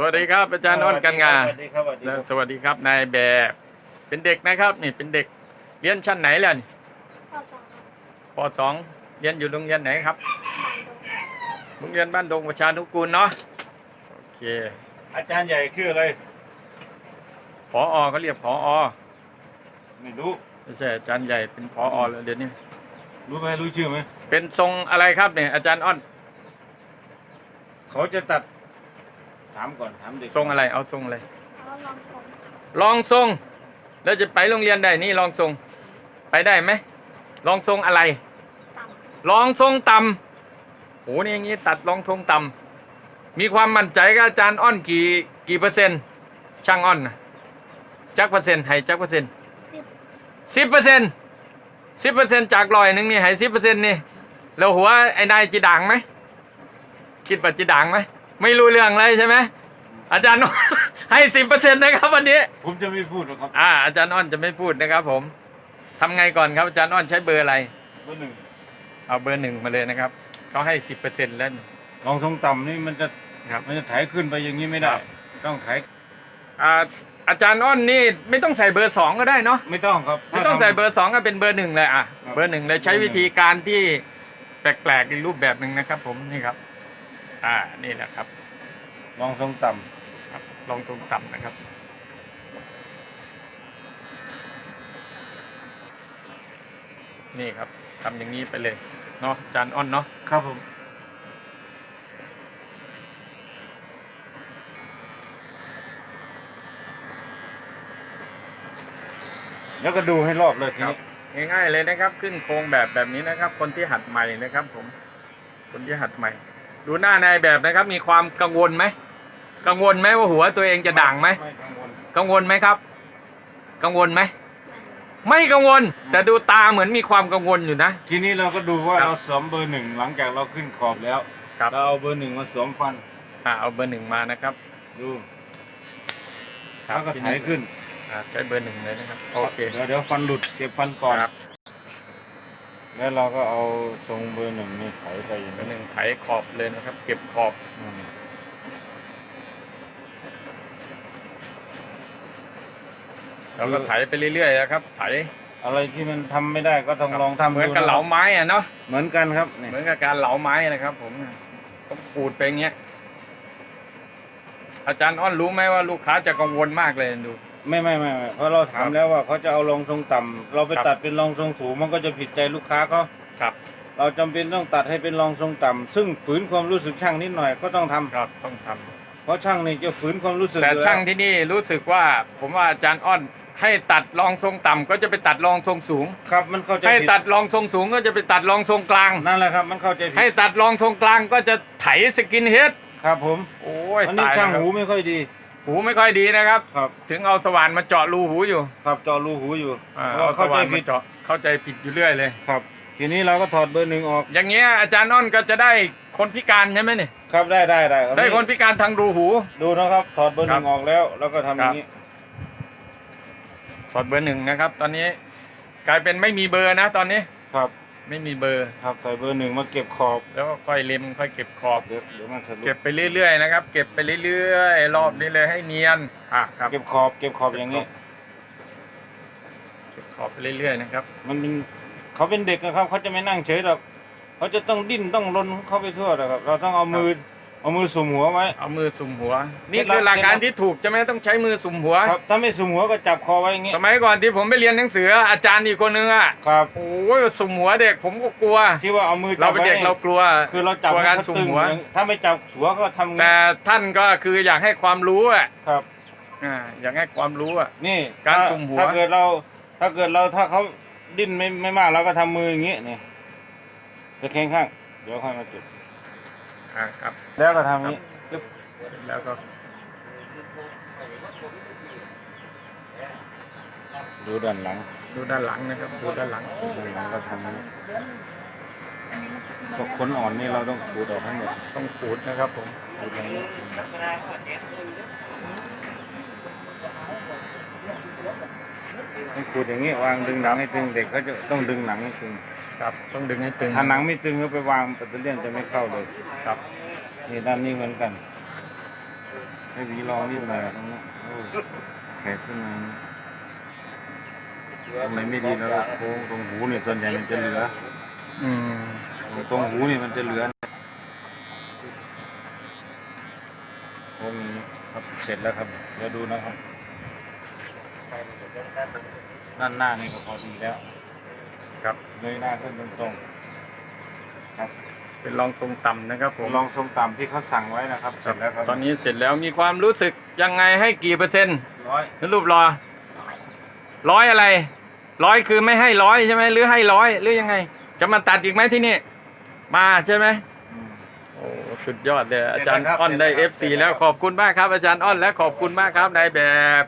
สวัสดีครับอาจารย์อ้อนกันงาสวัสดีครับสวัสดีคและรับสวัสดีครับนายแบบ เป็นเด็กนะครับ นี่เป็นเด็กเรียนชั้นไหนแล้วนี่ข้อสองครับปสองเรียนอยู่โรงเรียนไหนครับบันดงโรงเรียนบ้านดงประชานุกูลเนาะโอเค อาจารย์ใหญ่ชื่ออะไรผออเขาเรียกผออไม่รู้ไม่ใช่อาจารย์ใหญ่เป็นผออแล้วเดี๋ยวนี้รู้ไหมรู้ชื่อไหมเป็นทรงอะไรครับเนี่ยอาจารย์อ้อน เขาจะตัด ถามก่อนถามเด็กทรงอะไรเอาทรงอะไรแล้วลองส่งลองทรง แล้วจะไปโรงเรียนได้นี่ลองทรง ไปได้ไหมลองทรงอะไร ต่ลองทรงต่ำโหนี่อย่างงี้ตัดลองทรงต่ำมีความมั่นใจกับอาจารย์อ้อนกี่กี่เปอร์เซ็นต์ ช่างอ้อนนะจักเปอร์เซ็นต์ให้จักเปอร์เซ็นต์ำสิบสิบเปอร์เซ็นต์สิบเปอร์เซ็นต์จากร้อยหนึ่งนี่ให้สิบเปอร์เซ็นต์นี่แล้วหัวไอ้นายจีด่างไหมคิดว่าจีด่างไหม ไม่รู้เรื่องเลยใช่ไหมอาจารย์ให้สิบเปอร์เซ็นต์นะครับวันนี้ผมจะไม่พูดหรอกครับอ่าอาจารย์อ้อนจะไม่พูดนะครับ ผมทำไงก่อนครับอาจารย์อ้อนใช้เบอร์อะไร เบอร์หนึ่งเอาเบอร์หนึ่งมาเลยนะครับเขาให้สิบเปอร์เซ็นต์แล้วนี่ ลองทรงต่ำนี่มันจะครับ มันจะไถขึ้นไปอย่างนี้ไม่ได้ครับต้องไถอ่าอาจารย์อ้อนนี่ไม่ต้องใส่เบอร์สองก็ได้เนาะไม่ต้องครับไม่ต้องใส่เบอร์สองก็เป็นเบอร์หนึ่งเลยอะครับเบอร์หนึ่งเลยใช้วิธีการที่แปลกๆอีกรูปแบบหนึ่งนะครับ ผมนี่ครับ อ่านี่แหละครับลองทรงต่ครับลองตรงต่ำนะครับ นี่ครับทำอย่างนี้ไปเลยเนาะอาจารย์อ้อนเนาะำครับผมแล้วก็ดูให้รอบเลยทีครับนี้ง่ายๆเลยนะครับ ขึ้นโครงแบบแบบนี้นะครับ คนที่หัดใหม่นะครับ ผม คนที่หัดใหม่ ดูหน้านายแบบนะครับ มีความกังวลไหมกังวลไหมว่าหัวตัวเองจะด่างไหมไม่กังวลกังวลไหมครับ กังวลไหมไม่กังวล แต่ดูตาเหมือนมีความกังวลอยู่นะ ทีนี้เราก็ดูว่าครับเราสวมเบอร์หนึ่งหลังจากเราขึ้นขอบแล้วครับ เราเอาเบอร์หนึ่งมาสวมฟันอ่าเอาเบอร์หนึ่งมานะครับดูครัแล้วก็ทีไถขึ้นอ่าใช้เบอร์หนึ่งเลยนะครับโอเคเดี๋ยวเดี๋ยวฟันหลุดเก็บฟันก่อนครับ แล้วเราก็เอาทรงเบอร์หนึ่งนี่ไถไปอย่างเบอนี้ร์หนึ่งไถขอบเลยนะครับ เก็บขอบอืมแล้วก็ไถไปเรื่อยๆนะครับ ไถอะไรที่มันทำไม่ได้ก็ต้องลองทำเหมือนดูกับเหลาไม้อะเนาะ เหมือนกันครับนี่เหมือนกับการเหลาไม้นะครับ ผมต้องขูดไปอย่างเงี้ย อาจารย์อ้อนรู้ไหมว่าลูกค้าจะกังวลมากเลยดู ไม่ไม่ไม่ไม่เพราะเราถามแล้วว่าเขาจะเอารองทรงต่ำเราไปครับ ตัดเป็นรองทรงสูงมันก็จะผิดใจลูกค้าเขาครับเราจำเป็นต้องตัดให้เป็นรองทรงต่ำซึ่งฝืนความรู้สึกช่างนิดหน่อยก็ต้องทำครับต้องทำเพราะช่างนี่จะฝืนความรู้สึกแต่อยู่ล้วช่างที่นี่รู้สึกว่าผมว่าอาจารย์อ้อนให้ตัดรองทรงต่ำก็จะไปตัดรองทรงสูง ครับมันเข้าใจให้ผิดตัดรองทรงสูงก็จะไปตัดรองทรงกลาง นั่นแหละครับ มันเข้าใจผิให้ดตัดรองทรงกลางก็จะไถสกินเฮดครับผมโอ้ยอันนี้ตายช่างแล้วหูไม่ค่อยดี หูไม่ค่อยดีนะครับ ครับ ถึงเอาสว่านมาเจาะรูหูอยู่ครับเจอรูหูอยู่อ่าเพเอาราะสเข้าใจว่านผิมาดเจาะเข้าใจผิดอยู่เรื่อยเลย ครับ ทีนี้เราก็ถอดเบอร์หนึ่งออกอย่างเงี้ยอาจารย์อ้อนก็จะได้คนพิการใช่ไหมเนี่ยครับได้ได้ได้รับได้คนพิการทางรูหู ดูนะครับ ถอดเบอร์หนึ่งครับออกแล้ว แล้วก็ทำอย่างนี้ ถอดเบอร์หนึ่งนะครับ ตอนนี้กลายเป็นไม่มีเบอร์นะ ตอนนี้ครับ ไม่มีเบอร์ ครับใส่เบอร์หนึ่งมาเก็บขอบแล้วก็ค่อยเล็มค่อยเก็บขอบ เดี๋ยวเดี๋ยวมันทะลุเก็บไปเรื่อยๆนะครับ เก็บไปเรื่อยๆรอบนี้เลยให้เนียนอะครับเก็บขอบเก็บขอบอย่างนี้ เก็บขอบไปเรื่อยๆนะครับ มันเป็นเขาเป็นเด็กนะครับเขาจะไม่นั่งเฉยหรอกเขาจะต้องดิ้นต้องรนเข้าไปทั่วนะครับ เราต้องเอามือ เอามือสุมหัวไว้ เอามือสุ่มหัว นี่คือหลักการที่ถูกจะไม่ต้องใช้มือสุ่มหัว ครับ ถ้าไม่สุมหัวก็จับคอไว้อย่างนี้ สมัยก่อนที่ผมไปเรียนหนังสืออาจารย์อีกคนนึงอะ ครับ โอ้ยสุ่มหัวเด็กผมก็กลัว ที่ว่าเอามือจัเราบเป็นไว้เด็กเรากลัว คือเราจับกลัวการให้เขาสุ่มตึงหัว ถ้าไม่จับหัวก็ทำอย่างแต่นี้ท่านก็คืออยากให้ความรู้อะ ครับ อ่า อยากให้ความรู้อะ นี่การถ้สุ่มหัว ถ้าเกิดเรา ถ้าเกิดเราถ้าเขาดิ้นไม่ไม่มากเราก็ทำมืออย่างนี้นี่ตะแคงข้าง เดี๋ยวค่อยมาจุด อ่าครับแล้วก็ทำอย่างนี้ปึ๊บเสร็จแล้วก็ดูด้านหลังดูด้านหลังนะครับดูด้านหลังด้านหลังก็ทำอย่างนี้พวกขนอ่อนนี่เราต้องขูดออกทั้งหมดต้องขูดนะครับผมขูดอย่างนี้ต้องขูดอย่างนี้วางดึงหนังให้ตึงเด็กเขาจะต้องดึงหนังให้ตึง ครับต้องดึงให้ตึงถ้าหนังไม่ตึงก็ไปวางปัตเตอร์เลียนจะไม่เข้าเลยครับนี่ด้านนี้เหมือนกันให้หวีรองนิดหน่อยตรงนั้นโอ้แขกขึ้นมาตรงไหนไม่ดีแล้วก็โค้งตรงหูเนี่ยส่วนใหญ่มันจะเหลือ อืมตรงหูนี่มันจะเหลือโค้งนี้ครับเสร็จแล้วครับเดี๋ยวดูนะครับด้านหน้านี่ก็พอดีแล้ว ครับเลยหน้าขึ้นตรงๆครับ เป็นรองทรงต่ำนะครับผมลองทรงต่ำที่เขาสั่งไว้นะครับเสร็จแล้วครับตอนนี้เสร็จแล้วมีความรู้สึกยังไงให้กี่เปอร์เซ็นต์ร้อยรูปรอร้อยอะไรร้อยคือไม่ให้ร้อยใช่ไหมหรือให้ร้อยหรือยังไง จะมาตัดอีกไหมที่นี่มาใช่ไหม อืม โอ้สุดยอดเลยเสร็อาจจารย์แล้วครับอ้อนได้เสร็เอจฟแล้วซีเสร็จแล้แล้ววขอบคุณมากครับ อาจารย์อ้อนและขอบคุณมากครับนายแบบ